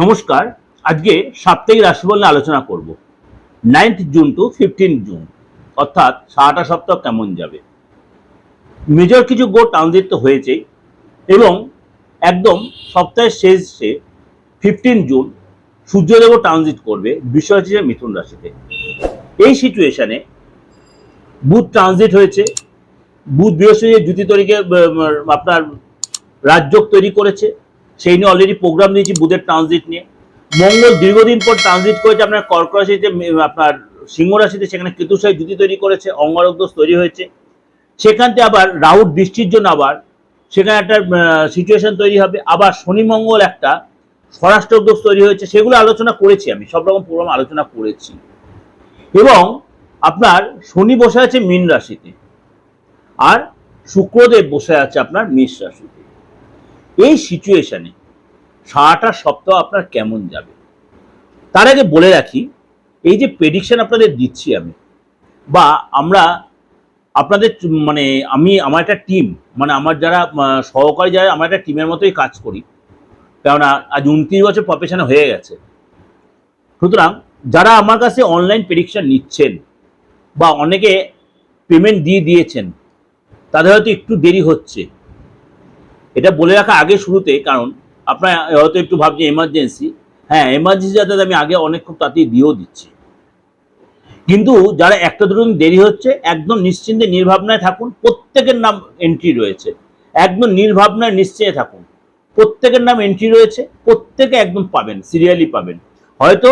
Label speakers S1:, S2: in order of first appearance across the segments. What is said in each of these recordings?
S1: নমস্কার, আজকে সাপ্তাহিক রাশিফল নিয়ে আলোচনা করব। Ninth June to fifteen June, অর্থাৎ সারাটা সপ্তাহ কেমন যাবে? মেজর কিছু গো ট্রানজিট তো হয়েছেই, এবং একদম সপ্তাহের শেষে ফিফটিন জুন সূর্যদেব ট্রানজিট করবে, বিষয় হচ্ছে মিথুন রাশিতে। এই সিচুয়েশনে বুধ ট্রানজিট হয়েছে, বুধ বৃহস্পতি জ্যোতি তরিকে আপনার রাজযোগ তৈরি করেছে সেই নিয়ে অলরেডি প্রোগ্রাম দিয়েছি বুধের ট্রানজিট নিয়ে। মঙ্গল দীর্ঘদিন পর ট্রানজিট করেছে, আপনার কর্ক রাশিতে আপনার সিংহ রাশিতে সেখানে কেতুসাই জুতি তৈরি করেছে, অঙ্গারক দোষ তৈরি হয়েছে। সেখান থেকে আবার রাহুর বৃষ্টির জন্য আবার সেখানে একটা সিচুয়েশন তৈরি হবে। আবার শনি মঙ্গল একটা স্বরাষ্ট্র দোষ তৈরি হয়েছে, সেগুলো আলোচনা করেছি আমি, সব রকম প্রোগ্রাম আলোচনা করেছি। এবং আপনার শনি বসে আছে মীন রাশিতে, আর শুক্রদেব বসে আছে আপনার মেষ রাশিতে। এই সিচুয়েশনে সারাটা সপ্তাহ আপনার কেমন যাবে? তার আগে বলে রাখি, এই যে প্রেডিকশন আপনাদের দিচ্ছি আমি, বা আমরা আপনাদের মানে আমি, আমার একটা টিম মানে আমার যারা সহকারী যারা, আমার একটা টিমের মতোই কাজ করি। কেননা আজ উনত্রিশ বছর প্রফেশনে হয়ে গেছে। সুতরাং যারা আমার কাছে অনলাইন প্রেডিকশন নিচ্ছেন, বা অনেকে পেমেন্ট দিয়ে দিয়েছেন, তাদের হয়তো একটু দেরি হচ্ছে। এটা বলে রাখা আগে শুরুতে, কারণ আপনার হয়তো একটু ভাবছেন এমার্জেন্সি হ্যাঁ এমার্জেন্সি যাতে আমি আগে অনেক খুব তাড়াতাড়ি দিয়েও দিচ্ছি। কিন্তু যারা একটা দুটো দেরি হচ্ছে, একদম নিশ্চিন্তে, নির্ভাবনায় থাকুন, প্রত্যেকের নাম এন্ট্রি রয়েছে। একদম নির্ভাবনায়, নিশ্চয়ে থাকুন। প্রত্যেকের নাম এন্ট্রি রয়েছে, প্রত্যেকে একদম পাবেন সিরিয়ালি পাবেন। হয়তো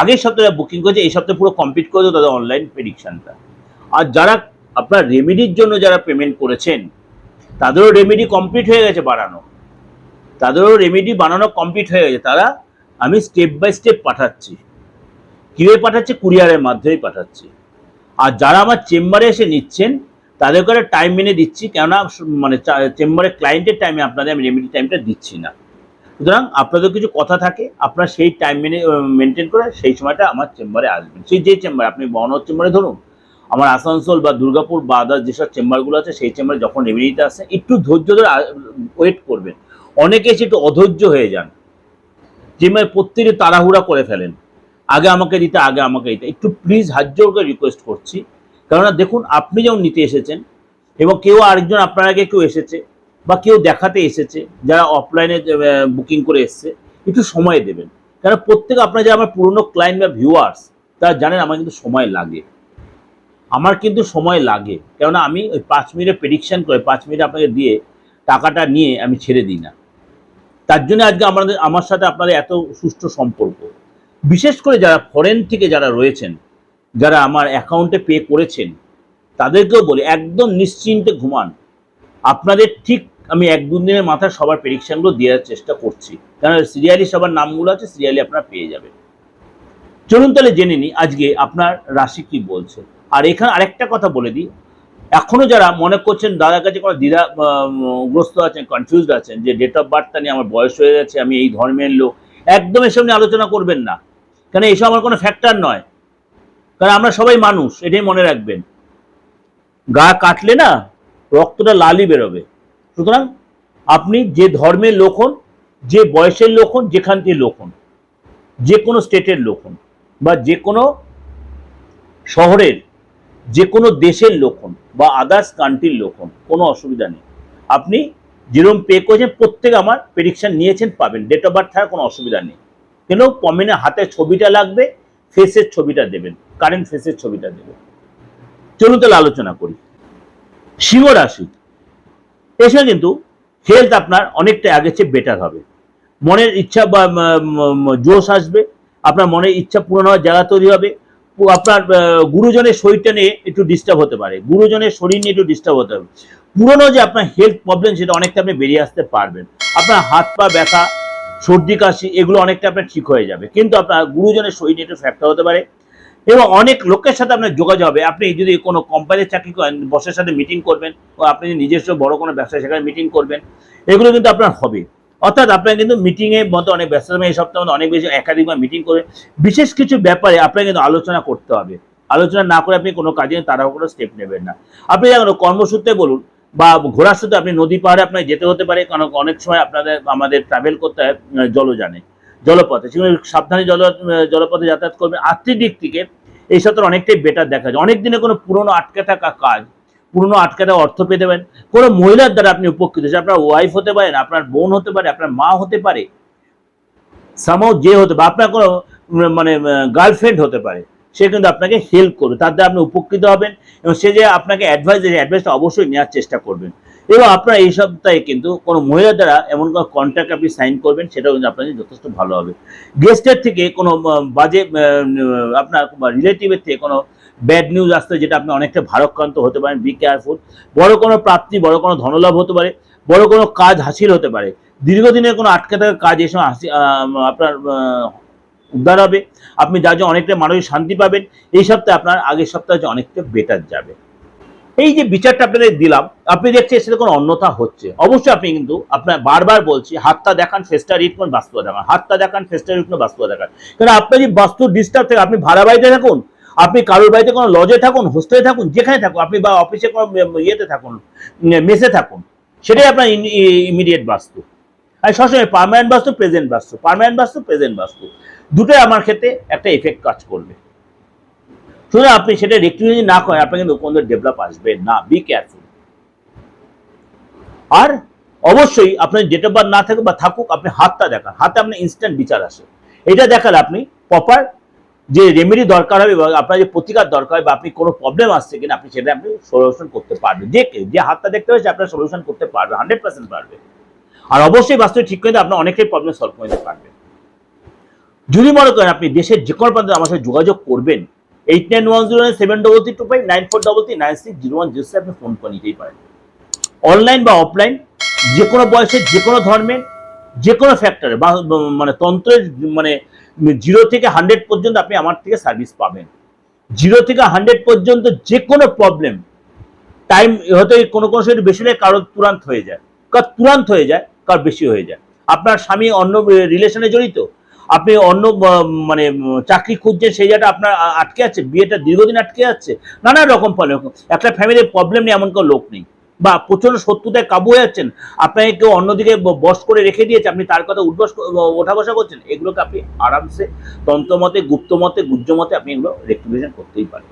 S1: আগের সপ্তাহে বুকিং করেছে, এই সপ্তাহে পুরো কমপ্লিট করে দেবো তাদের অনলাইন প্রেডিকশনটা আর যারা আপনার রেমেডির জন্য যারা পেমেন্ট করেছেন তাদেরও রেমেডি কমপ্লিট হয়ে গেছে বানানো। তাদেরও রেমেডি বানানো কমপ্লিট হয়ে গেছে। তারা আমি স্টেপ বাই স্টেপ পাঠাচ্ছি। কীভাবে পাঠাচ্ছি? কুরিয়ারের মাধ্যমেই পাঠাচ্ছি। আর যারা আমার চেম্বারে এসে নিচ্ছেন তাদের করে টাইম মেনে দিচ্ছি। কেননা মানে চেম্বারে ক্লায়েন্টের টাইমে আপনাদের আমি রেমেডি টাইমটা দিচ্ছি না। সুতরাং আপনাদের কিছু কথা থাকে, আপনারা সেই টাইম মেনে মেনটেন করে সেই সময়টা আমার চেম্বারে আসবেন। সেই যে চেম্বার আপনি বনর চেম্বারে ধরুন আমার আসানসোল বা দুর্গাপুর বা আদার যেসব চেম্বারগুলো আছে, সেই চেম্বারে যখন রেমেডিতে আসে, একটু ধৈর্য ধরে ওয়েট করবেন। অনেকে এসে একটু অধৈর্য হয়ে যান। চেম্বারে প্রত্যেকে তাড়াহুড়া করে ফেলেন। আগে আমাকে দিতে, আগে আমাকে দিতে। একটু প্লিজ হাত জোর করে রিকোয়েস্ট করছি। কেননা দেখুন, আপনি যেমন নিতে এসেছেন এবং কেউ আরেকজন আপনার আগে কেউ এসেছে বা কেউ দেখাতে এসেছে, যারা অফলাইনে বুকিং করে এসছে, একটু সময় দেবেন। কারণ প্রত্যেক আপনার যারা আমার পুরনো ক্লায়েন্ট বা ভিউয়ার্স তারা জানেন আমার কিন্তু সময় লাগে। আমার কিন্তু সময় লাগে। কেননা আমি ওই পাঁচ মিনিটে প্রেডিকশন করে, পাঁচ মিনিট আপনাকে দিয়ে টাকাটা নিয়ে আমি ছেড়ে দিই না। তার জন্য আজকে আমাদের, আমার সাথে আপনাদের এত সুষ্ঠু সম্পর্ক। বিশেষ করে যারা ফরেন থেকে যারা রয়েছেন, যারা আমার অ্যাকাউন্টে পে করেছেন, তাদেরকেও বলি, একদম নিশ্চিন্তে ঘুমান। আপনাদের ঠিক আমি এক দু দিনের মাথায় সবার প্রেডিকশনগুলো দেওয়ার চেষ্টা করছি। কারণ সিরিয়ালি সবার নামগুলো আছে, সিরিয়ালি আপনারা পেয়ে যাবেন। চলুন তাহলে জেনে নিই, আজকে আপনার রাশি কি বলছে? আর এখানে আরেকটা কথা বলে দিই। এখনও যারা মনে করছেন দাদার কাছে কোনো দ্বিধা গ্রস্ত আছেন কনফিউজড আছেন, যে ডেট অফ বার্থটা নিয়ে আমার বয়স হয়ে গেছে আমি এই ধর্মের লোক, একদম এসব নিয়ে আলোচনা করবেন না। কেন এসব আমার কোনো ফ্যাক্টর নয়। কারণ আমরা সবাই মানুষ, এটাই মনে রাখবেন। গা কাটলে না রক্তটা লালই বেরোবে। সুতরাং আপনি যে ধর্মের লোক হন, যে বয়সের লোক হন, যেখান থেকে লোক হন, যে কোনো স্টেটের লোক হন, বা যে কোনো শহরের যে কোনো দেশের লোক হন বা আদার্স কান্ট্রির লোক হন, কোনো অসুবিধা নেই। আপনি যেরকম পে করেছেন, প্রত্যেক আমার প্রেডিকশন নিয়েছেন, পাবেন। ডেট অফ বার্থ থাকার কোনো অসুবিধা নেই। কেন? কমেন্টে হাতে ছবিটা লাগবে ফেসের ছবিটা দেবেন কারেন্ট ফেসের ছবিটা দেবেন। চলুন তাহলে আলোচনা করি। সিংহ রাশি। এসে কিন্তু হেলথ আপনার অনেকটা আগে চেয়ে বেটার হবে। মনের ইচ্ছা বা জোশ আসবে। আপনার মনের ইচ্ছা পূরণ হওয়ার জায়গা তৈরি হবে। আপনার গুরুজনের শরীরটা নিয়ে একটু ডিস্টার্ব হতে পারে। গুরুজনের শরীর নিয়ে একটু ডিস্টার্ব হতে হবে পুরনো যে আপনার হেলথ প্রবলেম সেটা অনেকটা আপনি বেরিয়ে আসতে পারবেন। আপনার হাত পা ব্যথা, সর্দি, কাশি, এগুলো অনেকটা আপনার ঠিক হয়ে যাবে। কিন্তু আপনার গুরুজনের শরীর নিয়ে একটু ফ্যাক্টর হতে পারে। এবং অনেক লোকের সাথে আপনার যোগাযোগ হবে। আপনি যদি কোনো কোম্পানির চাকরি করেন বসের সাথে মিটিং করবেন, ও আপনি নিজস্ব বড় কোনো ব্যবসা সেখানে মিটিং করবেন, এগুলো কিন্তু আপনার হবে। অর্থাৎ আপনার কিন্তু মিটিংয়ের মতো অনেক ব্যস্ততা এই সপ্তাহে অনেক বেশি একাধিকবার মিটিং করে বিশেষ কিছু ব্যাপারে আপনাকে কিন্তু আলোচনা করতে হবে। আলোচনা না করে আপনি কোনো কাজে তারাও কোনো স্টেপ নেবেন না। আপনি যেমন কর্মসূত্রে বলুন বা ঘোরার সাথে আপনি নদী পাহাড়ে আপনার যেতে হতে পারে, কারণ অনেক সময় আপনাদের, আমাদের ট্রাভেল করতে হয় জলযানে, জলপথে। সেগুলো সাবধানে জল, জলপথে যাতায়াত করবেন। আর্থিক দিক থেকে এই সপ্তাহে অনেকটাই বেটার দেখা যায়। অনেক দিনে কোনো পুরনো আটকে থাকা কাজ পুরনো আটকে দেওয়া অর্থ পেতে পারেন কোনো মহিলার দ্বারা আপনি উপকৃত হচ্ছেন আপনার ওয়াইফ হতে পারেন, আপনার বোন হতে পারে, আপনার মা হতে পারে। সামাও যে হতে পারে, আপনার কোনো মানে গার্লফ্রেন্ড হতে পারে। সে কিন্তু আপনাকে হেল্প করবে। তার দ্বারা আপনি উপকৃত হবেন এবং সে যে আপনাকে অ্যাডভাইস দেয় অ্যাডভাইসটা অবশ্যই নেওয়ার চেষ্টা করবেন। এবং আপনার এই সপ্তাহে কিন্তু কোনো মহিলার দ্বারা এমন কোনো কন্ট্রাক্ট আপনি সাইন করবেন, সেটাও কিন্তু আপনার যথেষ্ট ভালো হবে। গেস্টের থেকে কোনো বাজে আপনার রিলেটিভের থেকে কোনো ব্যাড নিউজ আসতে যেটা আপনি অনেকটা ভারক্রান্ত হতে পারেন বি কেয়ারফুল বড় কোনো প্রাপ্তি, বড় কোনো ধনলাভ হতে পারে, বড় কোনো কাজ হাসিল হতে পারে। দীর্ঘদিনের কোনো আটকে থাকা কাজ এই সময় হাসি আপনার উদ্ধার হবে। আপনি যার জন্য অনেকটা মানসিক শান্তি পাবেন, এই সপ্তাহে আপনার আগের সপ্তাহে অনেকটা বেটার যাবে। এই যে বিচারটা আপনাদের দিলাম, আপনি দেখছেন সেটা কোনো অন্যথা হচ্ছে। অবশ্যই আপনি কিন্তু আপনার বারবার বলছি, হাতটা দেখান, ফেসটা রিড করুন বাস্তব দেখান। হাতটা দেখান, ফেসটা রিড করুন বাস্তব দেখান। কারণ আপনার যে বাস্তু ডিস্টার্ব থাকে, আপনি ভাড়া বাড়িতে থাকুন, আপনি কারোর বাড়িতে কোনো লজে থাকুন হোস্টেলে থাকুন, যেখানে থাকুন, আপনি বা অফিসে কোনো ইয়েতে থাকুন মেসে থাকুন, সেটাই আপনার ইমিডিয়েট বাস্তু। আর সবসময় পার্মানেন্ট বাস্তু প্রেজেন্ট বাস্তু। পার্মানেন্ট বাস্তু প্রেজেন্ট বাস্তু। দুটোই আমার ক্ষেত্রে একটা এফেক্ট কাজ করবে। সুতরাং আপনি সেটা রেক্টিফিকেশন না করেন, আপনার কিন্তু কোনো ডেভেলপ আসবে না। বি কেয়ারফুল আর অবশ্যই আপনার ডেট অফ না থাকুক বা থাকুক, আপনি হাতটা দেখান। হাতে আপনার ইনস্ট্যান্ট বিচার আসে। এটা দেখালে আপনি প্রপার যে রেমেডি দরকার হবে বা আপনার যে প্রতিকার দরকার হবে বা আপনি কোনো প্রবলেম আসছে কিনা, আপনি সেটা আপনি সলিউশন করতে পারবেন। যে যে হাতটা দেখতে পাচ্ছে, আপনার সলিউশন করতে পারবে হান্ড্রেড পার্সেন্ট পারবে। আর অবশ্যই বাস্তবে ঠিক করে আপনার অনেকেই প্রবলেম সলভ করে দিতে পারবেন যদি মনে করেন আপনি দেশের যে কোনো প্রান্তে আমার সাথে যোগাযোগ করবেন eight nine one zero nine seven double three two five nine four double three nine six zero one zero আপনি ফোন করে নিতেই পারেন। অনলাইন বা অফলাইন যে কোনো বয়সের যে কোনো ধর্মের যে কোনো ফ্যাক্টরে বা মানে তন্ত্রের মানে জিরো থেকে হান্ড্রেড পর্যন্ত আপনি আমার থেকে সার্ভিস পাবেন। জিরো থেকে হান্ড্রেড পর্যন্ত যে কোনো প্রবলেম টাইম হয়তো কোনো কোনো সময় বেশি হলে কারোর তুরান্ত হয়ে যায়। কার তুরান্ত হয়ে যায়, কার বেশি হয়ে যায়। আপনার স্বামী অন্য রিলেশনে জড়িত আপনি অন্য মানে চাকরি খুঁজছেন সেই জায়গাটা আপনার আটকে আছে, বিয়েটা দীর্ঘদিন আটকে যাচ্ছে নানা রকম ফলে একটা ফ্যামিলির প্রবলেম নেই এমন কোনো লোক নেই। বা প্রচণ্ড শত্রুতায় কাবু হয়ে যাচ্ছেন, আপনাকে কেউ অন্যদিকে ব- বশ করে রেখে দিয়েছে, আপনি তার কথা উদ্বস ওঠা বসা করছেন, এগুলোকে আপনি আরামসে তন্ত্রমতে গুপ্তমতে গুজ্জমতে আপনি এগুলো রেক্টিফিকেশন করতেই পারেন।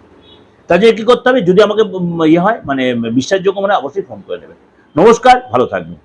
S1: তার জন্য কি করতে হবে? যদি আমাকে ইয়ে হয় মানে বিশ্বাসযোগ্য মানে অবশ্যই ফোন করে নেবেন। নমস্কার, ভালো থাকবেন।